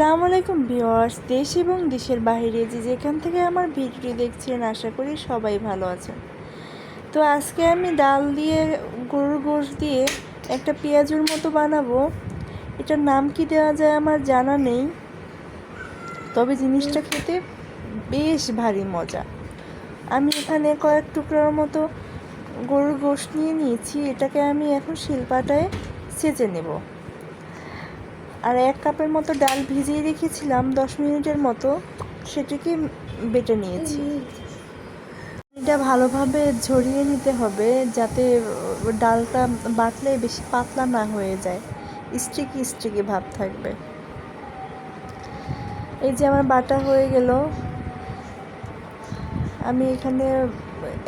আসসালামু আলাইকুম ভিউয়ার্স, দেশ এবং দেশের বাইরে যে যেখান থেকে আমার ভিডিওটি দেখছেন, আশা করি সবাই ভালো আছেন। তো আজকে আমি ডাল দিয়ে গরুর গোশ দিয়ে একটা পেঁয়াজুর মতো বানাবো। এটার নাম কি দেওয়া যায় আমার জানা নেই, তবে জিনিসটা খেতে বেশ ভারী মজা। আমি এখানে কয়েক টুকরার মতো গরুর গোশ নিয়ে নিয়েছি, এটাকে আমি এখন শিলপাটায় সেচে নেব। আর এক কাপের মতো ডাল ভিজিয়ে রেখেছিলাম, দশ মিনিটের মতো। সেটিকে বেটে নিয়েছি। এটা ভালোভাবে ঝরিয়ে নিতে হবে, যাতে ডালটা বাটলে বেশি পাতলা না হয়ে যায়। স্টিকি স্টিকি ভাব থাকবে। এই যে আমার বাটা হয়ে গেল। আমি এখানে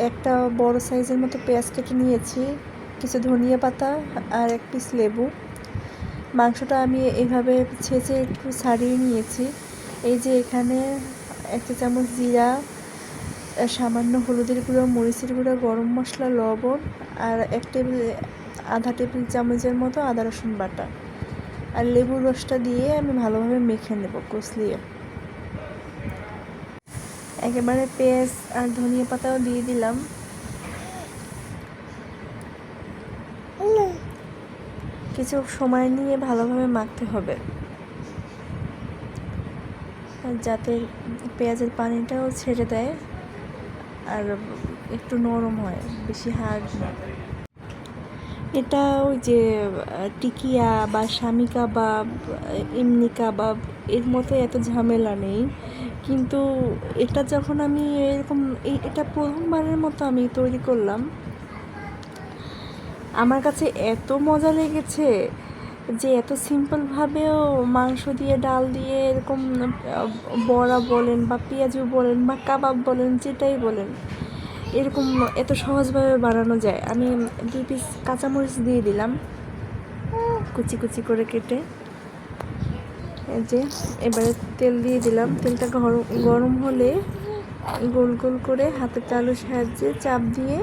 একটা বড় সাইজের মতো পেঁয়াজ কেটে নিয়েছি, কিছু ধনিয়া পাতা আর এক পিস লেবু। মাংসটা আমি এভাবে ছেঁচে একটু ছাড়িয়ে নিয়েছি। এই যে এখানে একটা চামচ জিরা সামান্য হলুদের গুঁড়ো, মরিচের গুঁড়ো, গরম মশলা, লবণ, আর এক টেবিল, আধা টেবিল চামচের মতো আদা রসুন বাটা। আর লেবুর রসটা দিয়ে আমি ভালোভাবে মেখে নেব, কষলিয়ে। একেবারে পেঁয়াজ আর ধনিয়া পাতাও দিয়ে দিলাম। কিছু সময় নিয়ে ভালোভাবে মাখতে হবে। যাতে পেঁয়াজের পানিটাও ছেড়ে দেয়, আর একটু নরম হয়, বেশি হার্ড না। এটা ওই যে টিকিয়া বা স্বামী কাবাব, এমনি কাবাব, এর মতো এত ঝামেলা নেই। কিন্তু এটা যখন আমি এরকম এটা প্রথমবারের মতো আমি তৈরি করলাম। আমার কাছে এত মজা লেগেছে যে এত সিম্পলভাবেও মাংস দিয়ে, ডাল দিয়ে এরকম বড়া বলেন বা পেঁয়াজু বলেন বা কাবাব বলেন, যেটাই বলেন, এরকম এত সহজভাবে বানানো যায়। আমি দুই পিস কাঁচামরিচ দিয়ে দিলাম কুচি কুচি করে কেটে। যে, এবারে তেল দিয়ে দিলাম। তেলটা গরম গরম হলে গোল গোল করে হাতের তালুর সাহায্যে চাপ দিয়ে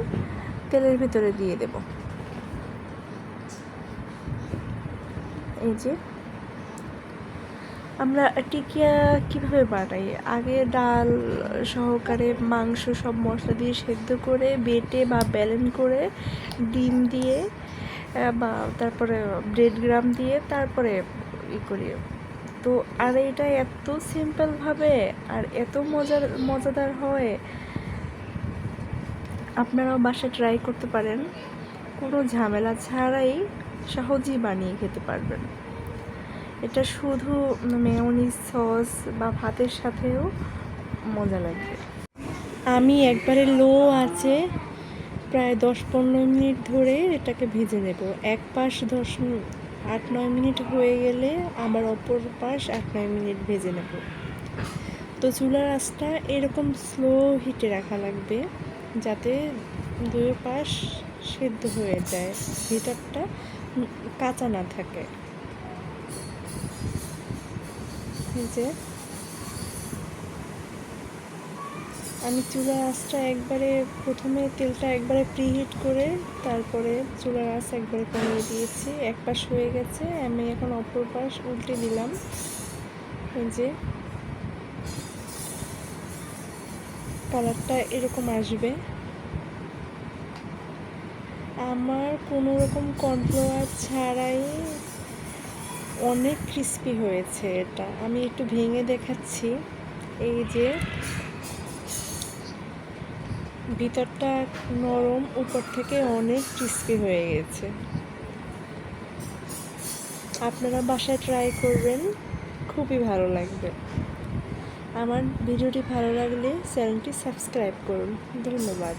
তেলের ভিতরে দিয়ে দেবো। এই যে, আমরা টিকিয়া কীভাবে বানাই? আগে ডাল সহকারে মাংস সব মশলা দিয়ে সেদ্ধ করে বেটে বা ব্যালেন করে ডিম দিয়ে বা তারপরে ব্রেড গ্রাম দিয়ে তারপরে ই করি। তো আর এটা এত সিম্পলভাবে আর এত মজার, মজাদার হয়, আপনারাও বাসায় ট্রাই করতে পারেন। কোনো ঝামেলা ছাড়াই সহজেই বানিয়ে খেতে পারবেন। এটা শুধু মেয়নিজ সস বা ভাতের সাথেও মজা লাগবে। আমি একবারে লো আছে প্রায় দশ পনেরো মিনিট ধরে এটাকে ভেজে নেব। এক পাশ দশ আট নয় মিনিট হয়ে গেলে আবার অপর পাশ আট নয় মিনিট ভেজে নেব। তো চুলার আঁচটা এরকম স্লো হিটে রাখা লাগবে যাতে দুই পাশ সেদ্ধ হয়ে যায়। ভিতরটা কাঁচা না থাকে। যে। আমি চুলার আঁচটা একবারে প্রথমে তেলটা একবারে প্রিহিট করে তারপরে চুলার আঁচ একবারে কমিয়ে দিয়েছি। এক পাশ হয়ে গেছে। আমি এখন অপর পাশ উল্টে দিলাম। যে। কালারটা এরকম আসবে। আমার কোনো রকম কর্নফ্লাওয়ার ছাড়াই অনেক ক্রিস্পি হয়েছে এটা। আমি একটু ভেঙে দেখাচ্ছি। এই যে ভিতরটা নরম, উপর থেকে অনেক ক্রিস্পি হয়ে গেছে। আপনারা বাসায় ট্রাই করবেন, খুবই ভালো লাগবে। আমার ভিডিওটি ভালো লাগলে চ্যানেলটি সাবস্ক্রাইব করুন। ধন্যবাদ।